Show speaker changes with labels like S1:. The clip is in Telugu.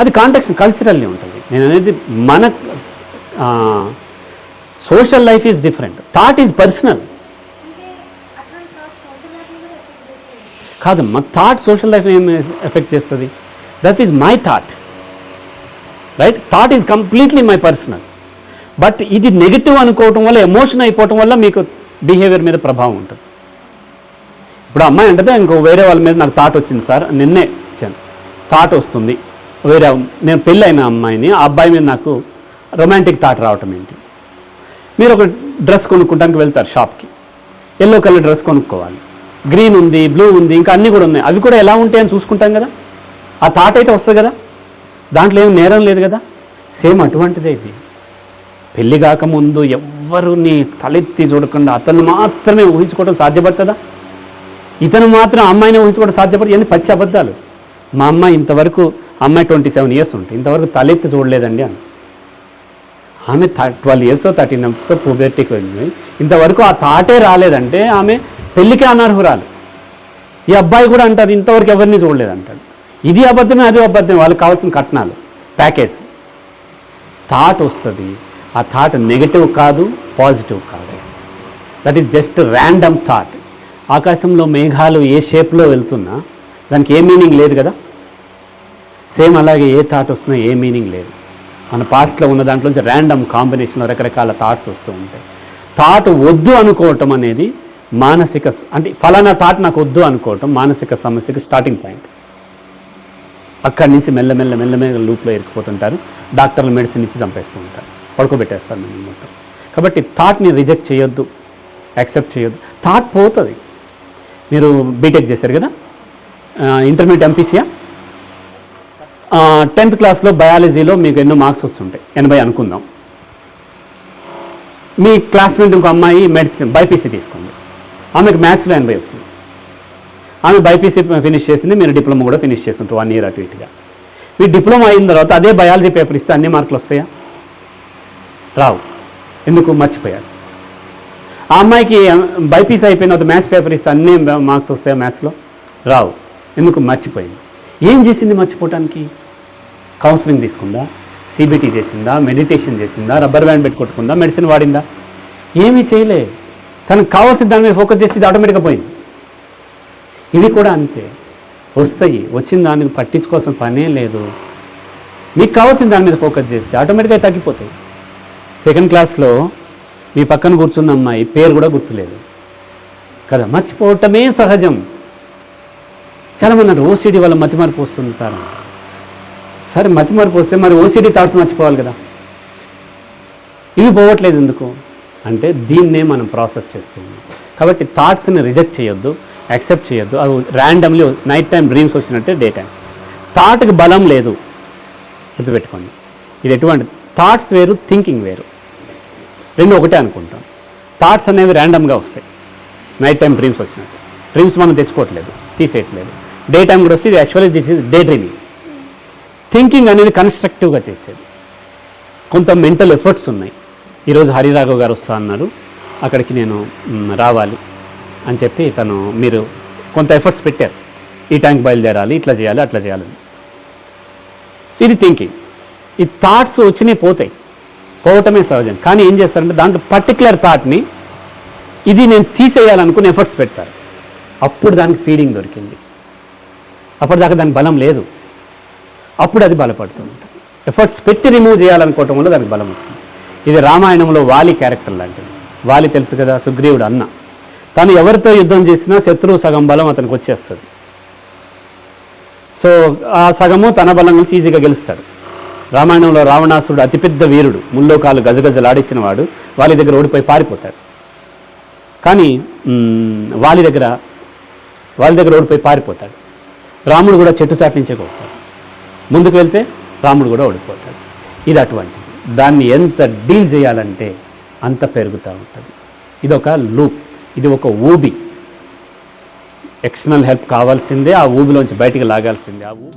S1: అది కాంటెక్స్ కల్చరల్లీ ఉంటుంది. నేను అనేది మన social life is different thought is personal
S2: కాదు అట్లాంటి
S1: కాదమ్మా థాట్ సోషల్ లైఫ్ ఏం ఎఫెక్ట్ చేస్తుంది? That is my thought right thought is completely my personal but ఇది నెగిటివ్ అనుకోవటం వల్ల ఎమోషన్ అయిపోవటం వల్ల మీకు బిహేవియర్ మీద ప్రభావం ఉంటుంది. ఇప్పుడు అమ్మాయి అంటే ఇంకో వేరే వాళ్ళ మీద నాకు థాట్ వచ్చింది సార్ నిన్నే ఇచ్చాను. థాట్ వస్తుంది. వేరే నేను పెళ్ళైన అమ్మాయిని ఆ అబ్బాయి మీద నాకు రొమాంటిక్ థాట్ రావటం ఏంటి? మీరు ఒక డ్రెస్ కొనుక్కోడానికి వెళ్తారు షాప్కి. ఎల్లో కలర్ డ్రెస్ కొనుక్కోవాలి. గ్రీన్ ఉంది బ్లూ ఉంది ఇంకా అన్నీ కూడా ఉన్నాయి. అవి కూడా ఎలా ఉంటాయని చూసుకుంటాం కదా? ఆ థాట్ అయితే వస్తుంది కదా? దాంట్లో ఏం నేరం లేదు కదా? సేమ్ అటువంటిదే ఇది. పెళ్ళి కాకముందు ఎవ్వరుని తలెత్తి చూడకుండా అతను మాత్రమే ఊహించుకోవడం సాధ్యపడుతుందా? ఇతను మాత్రం అమ్మాయిని ఊహించుకోవడం సాధ్యపడి ఇవన్నీ పచ్చి అబద్ధాలు. మా అమ్మాయి ఇంతవరకు అమ్మాయి ట్వంటీ సెవెన్ ఇయర్స్ ఉంటుంది ఇంతవరకు తలెత్తి చూడలేదండి అని ఆమె ట్వెల్వ్ ఇయర్స్ థర్టీన్ ఇయర్స్ పుబెర్టీకి వెళ్ళింది. ఇంతవరకు ఆ థాటే రాలేదంటే ఆమె పెళ్ళికి అనర్హురాలు. ఈ అబ్బాయి కూడా అంటారు ఇంతవరకు ఎవరిని చూడలేదంటాడు. ఇది అబద్ధమే అది అబద్ధమే వాళ్ళకి కావాల్సిన కట్నాలు ప్యాకేజ్. థాట్ వస్తుంది ఆ థాట్ నెగిటివ్ కాదు పాజిటివ్ కాదు. That is just random thought ఆకాశంలో మేఘాలు ఏ షేప్లో వెళ్తున్నా దానికి ఏ మీనింగ్ లేదు కదా? సేమ్ అలాగే ఏ థాట్ వస్తున్నా ఏ మీనింగ్ లేదు. మన పాస్ట్లో ఉన్న దాంట్లోంచి ర్యాండమ్ కాంబినేషన్లో రకరకాల థాట్స్ వస్తూ ఉంటాయి. థాట్ వద్దు అనుకోవటం అనేది మానసిక అంటే ఫలానా థాట్ నాకు వద్దు అనుకోవటం మానసిక సమస్యకి స్టార్టింగ్ పాయింట్ అక్కడి నుంచి మెల్లమెల్ల మెల్లమెల్ల లూప్లో ఇరుక్కుపోతుంటారు. డాక్టర్లు మెడిసిన్ ఇచ్చి చంపేస్తూ ఉంటారు. పడుకోబెట్టేస్తారు మిమ్మల్ని మొత్తం. కాబట్టి థాట్ని రిజెక్ట్ చేయొద్దు. యాక్సెప్ట్ చేయొద్దు. థాట్ పోతుంది. మీరు బీటెక్ చేశారు కదా? ఇంటర్మీడియట్ ఎంపీసీయా టెన్త్ క్లాస్లో బయాలజీలో మీకు ఎన్నో మార్క్స్ వస్తుంటాయి. ఎనభై అనుకుందాం. మీ క్లాస్మేట్ ఇంకో అమ్మాయి మెడిసిన్ బైపీసీ తీసుకుంది. ఆమెకు మ్యాథ్స్లో ఎనభై వచ్చింది. ఆమె బైపీసీ ఫినిష్ చేసింది మీరు డిప్లొమా కూడా ఫినిష్ చేస్తుంటారు వన్ ఇయర్ అటు ఇటుగా. మీ డిప్లొమా అయిన తర్వాత అదే బయాలజీ పేపర్ ఇస్తే అన్ని మార్కులు వస్తాయా? రావు. ఎందుకు? మర్చిపోయారు ఆ అమ్మాయికి బైపీసీ అయిపోయిన తర్వాత మ్యాథ్స్ పేపర్ ఇస్తే అన్ని మార్క్స్ వస్తాయా మ్యాథ్స్లో రావు. ఎందుకు? మర్చిపోయింది. ఏం చేసింది మర్చిపోవటానికి? కౌన్సిలింగ్ తీసుకుందా? సిబిటీ చేసిందా? మెడిటేషన్ చేసిందా? రబ్బర్ బ్యాండ్ పెట్టుకొట్టుకుందా? మెడిసిన్ వాడిందా? ఏమీ చేయలే. తనకు కావాల్సిన దాని మీద ఫోకస్ చేస్తే ఇది ఆటోమేటిక్గా పోయింది. ఇవి కూడా అంతే. వస్తాయి. వచ్చిన దాన్ని పట్టించుకోవాల్సిన పనే లేదు. మీకు కావాల్సిన దాని మీద ఫోకస్ చేస్తే ఆటోమేటిక్గా తగ్గిపోతాయి. సెకండ్ క్లాస్లో మీ పక్కన కూర్చున్న అమ్మాయి పేరు కూడా గుర్తులేదు. కదా మర్చిపోవటమే సహజం. చాలామంది అన్నారు ఓసిడి వల్ల మతిమార్పు వస్తుంది సార్ సరే మతి మరపు వస్తే మరి ఓసిడి థాట్స్ మర్చిపోవాలి కదా. ఇవి పోవట్లేదు ఎందుకు? అంటే దీన్నే మనం ప్రాసెస్ చేస్తున్నాం కాబట్టి థాట్స్ని రిజెక్ట్ చేయొద్దు యాక్సెప్ట్ చేయొద్దు. అవి ర్యాండమ్లీ నైట్ టైం డ్రీమ్స్ వచ్చినట్టే డే టైం థాట్కి బలం లేదు. గుర్తుపెట్టుకోండి. ఇది ఎటువంటి థాట్స్ వేరు థింకింగ్ వేరు. రెండు ఒకటే అనుకుంటాం. థాట్స్ అనేవి ర్యాండమ్గా వస్తాయి. నైట్ టైం డ్రీమ్స్ వచ్చినట్టు. డ్రీమ్స్ మనం తెచ్చుకోవట్లేదు తీసేయట్లేదు. డే టైం కూడా వస్తే ఇది actually this is day dreaming thinking అనేది కన్స్ట్రక్టివ్గా చేసేది. కొంత మెంటల్ ఎఫర్ట్స్ ఉన్నాయి. ఈరోజు హరిరాఘవ్ గారు వస్తా అన్నారు అక్కడికి నేను రావాలి అని చెప్పి తను మీరు కొంత ఎఫర్ట్స్ పెట్టారు. ఈ ట్యాంక్ బయలుదేరాలి ఇట్లా చేయాలి అట్లా చేయాలని సో ఇది థింకింగ్ ఈ థాట్స్ వచ్చినాయి పోతాయి. పోవటమే సహజం. కానీ ఏం చేస్తారంటే దాంట్లో పర్టికులర్ థాట్ని ఇది నేను తీసేయాలనుకుని ఎఫర్ట్స్ పెడతారు. అప్పుడు దానికి ఫీడింగ్ దొరికింది. అప్పటిదాకా దానికి బలం లేదు. అప్పుడు అది బలపడుతుంది. ఎఫర్ట్స్ పెట్టి రిమూవ్ చేయాలనుకోవటం వల్ల దానికి బలం వస్తుంది. ఇది రామాయణంలో వాలి క్యారెక్టర్ లాంటిది. వాలి తెలుసు కదా సుగ్రీవుడు అన్న. తను ఎవరితో యుద్ధం చేసినా శత్రువు సగం బలం అతనికి వచ్చేస్తుంది. సో ఆ సగము తన బలం కలిసి ఈజీగా గెలుస్తాడు. రామాయణంలో రావణాసురుడు అతిపెద్ద వీరుడు. ముల్లోకాలు గజగజలాడిచ్చిన వాడు వాలి దగ్గర ఓడిపోయి పారిపోతాడు. కానీ వాలి దగ్గర వాళ్ళ దగ్గర ఓడిపోయి పారిపోతాడు. రాముడు కూడా చెట్టు చాటు కొడతాడు. ముందుకు వెళ్తే రాముడు కూడా ఓడిపోతాడు. ఇది అటువంటిది. దాన్ని ఎంత డీల్ చేయాలంటే అంత పెరుగుతూ ఉంటుంది. ఇది ఒక లూప్. ఇది ఒక ఊబి. ఎక్స్టర్నల్ హెల్ప్ కావాల్సిందే ఆ ఊబిలోంచి బయటికి లాగాల్సిందే. ఆ ఊబి